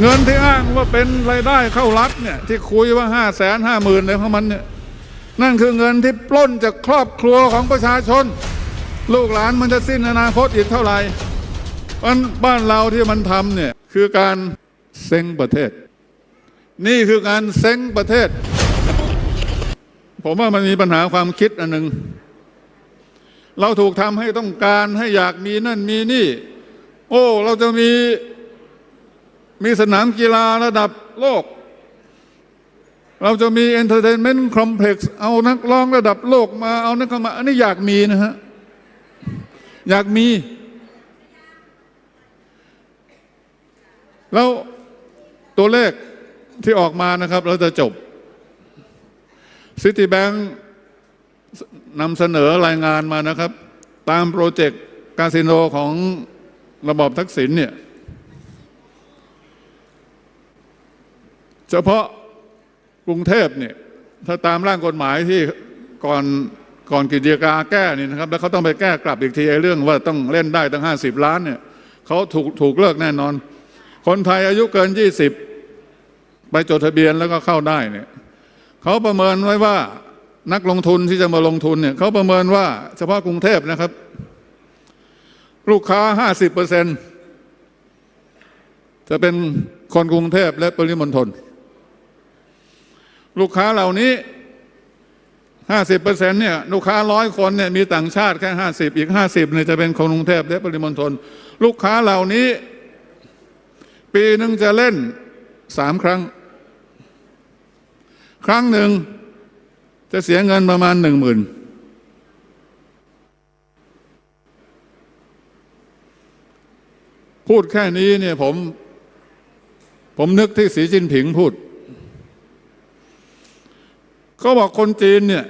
เงินที่อ้างว่าเป็นรายได้เข้ารัฐเนี่ยที่คุยว่าห้าแสนห้าหมื่นเลยของมันเนี่ยนั่นคือเงินที่ปล้นจากครอบครัวของประชาชน ลูกหลานมันจะสิ้นอนาคตอีกเท่าไหร่มันบ้านเราที่มันทำเนี่ยคือการเซ้งประเทศ นี่คือการเซ้งประเทศ ผมว่ามันมีปัญหาความคิดอันหนึ่งเราถูกทำให้ต้องการให้อยากมีนั่นมีนี่ โอ้ เราจะมี มีสนามกีฬาระดับโลก เราจะมีเอนเตอร์เทนเมนต์คอมเพล็กซ์เอานักร้องระดับโลกมาเอานักเข้ามาอันนี้อยากมีนะฮะ อยากมี แล้วตัวเลขที่ออกมานะครับ เราจะจบซิตี้แบงค์นำเสนอรายงานมานะครับ ตามโปรเจกต์คาสิโนของระบอบทักษิณเนี่ย เฉพาะกรุงเทพเนี่ยถ้าตามร่างกฎหมายที่ก่อนก่อนกิจการแก้นี่นะครับ แล้วเขาต้องไปแก้กลับอีกทีไอ้เรื่องว่าต้องเล่นได้ตั้งห้าสิบล้านเนี่ยเขาถูกถูกเลิกแน่นอน คนไทยอายุเกินยี่สิบไปจดทะเบียนแล้วก็เข้าได้เนี่ยเขาประเมินไว้ว่านักลงทุนที่จะมาลงทุนเนี่ยเขาประเมินว่าเฉพาะกรุงเทพนะครับ ลูกค้าห้าสิบเปอร์เซ็นจะเป็นคนกรุงเทพและปริมณฑล ลูกค้าเหล่านี้ห้าสิบเปอร์เซ็นเนี่ยลูกค้าร้อยคนเนี่ยมีต่างชาติแค่ห้าสิบอีกห้าสิบเนี่ยจะเป็นคนกรุงเทพและปริมณฑลลูกค้าเหล่านี้ ปีหนึ่งจะเล่นสามครั้ง ครั้งหนึ่งจะเสียเงินประมาณหนึ่งหมื่นพูดแค่นี้เนี่ยผม ผมนึกที่สีจิ้นผิงพูด เขาบอกคนจีนเนี่ย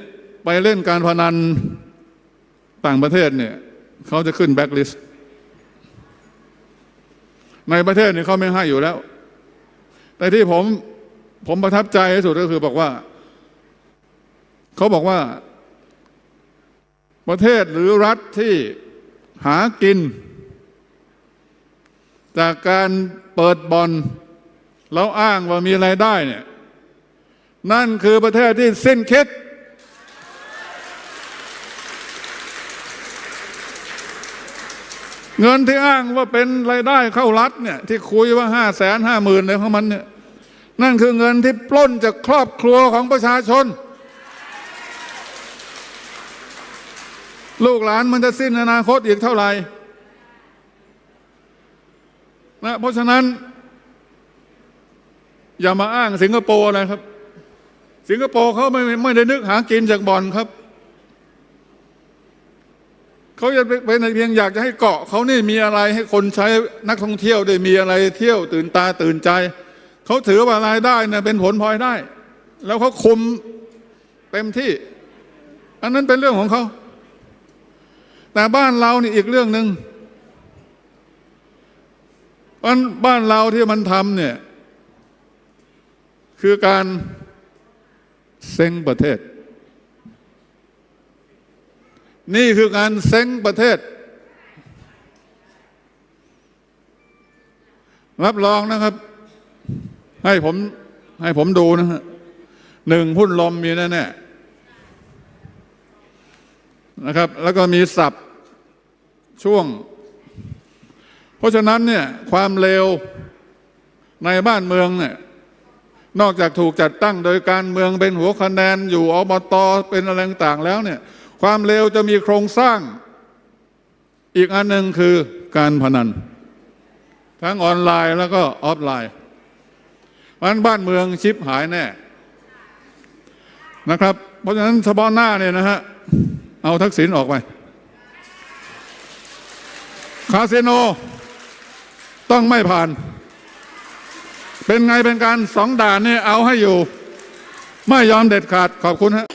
ไปเล่นการพนันต่างประเทศเนี่ยเขาจะขึ้นแบ็กลิสต์ในประเทศเนี่ยเขาไม่ให้อยู่แล้ว แต่ที่ผมผมประทับใจที่สุดก็คือบอกว่า เขาบอกว่า ประเทศหรือรัฐที่หากิน จากการเปิดบอลแล้วอ้างว่ามีไรายได้เนี่ย นั่นคือประเทศที่สิ้นคิด เงินที่อ้างว่าเป็นรายได้เข้ารัฐเนี่ยที่คุยว่าห้าแสนห้าหมื่นเลยของมันเนี่ยนั่นคือเงินที่ปล้นจากครอบครัวของประชาชน ลูกหลานมันจะสิ้นอนาคตอีกเท่าไหร่นะเพราะฉะนั้น อย่ามาอ้างสิงคโปร์นะครับ สิงคโปร์เขาไม่ไม่ได้นึกหากินจากบ่อนครับ เขาจะเป็นเพียงอยากจะให้เกาะเขานี่มีอะไรให้คนใช้นักท่องเที่ยวได้มีอะไรเที่ยวตื่นตาตื่นใจ เขาถือว่ารายได้เนี่ยเป็นผลพลอยได้ แล้วเขาคุมเต็มที่ อันนั้นเป็นเรื่องของเขา แต่บ้านเรานี่อีกเรื่องหนึ่งบ้านเราที่มันทำเนี่ย คือการ เซ้งประเทศ นี่คือการเซ้งประเทศ รับรองนะครับ ให้ผมให้ผมดูนะฮะหนึ่งหุ้นลมมีแน่แน่นะครับ แล้วก็มีสับช่วง เพราะฉะนั้นเนี่ยความเร็วในบ้านเมืองเนี่ย นอกจากถูกจัดตั้งโดยการเมืองเป็นหัวคะแนนอยู่อบตเป็นอะไรต่างแล้วเนี่ยความเร็วจะมีโครงสร้าง อีกอันหนึ่งคือการพนัน ทั้งออนไลน์แล้วก็ออฟไลน์มันบ้านเมืองชิปหายแน่นะครับ เพราะฉะนั้นเฉพาะหน้าเนี่ยนะฮะเอาทักษิณออกไป คาสิโนต้องไม่ผ่าน เป็นไงเป็นการสองด่านเนี่ยเอาให้อยู่ ไม่ยอมเด็ดขาดขอบคุณฮะ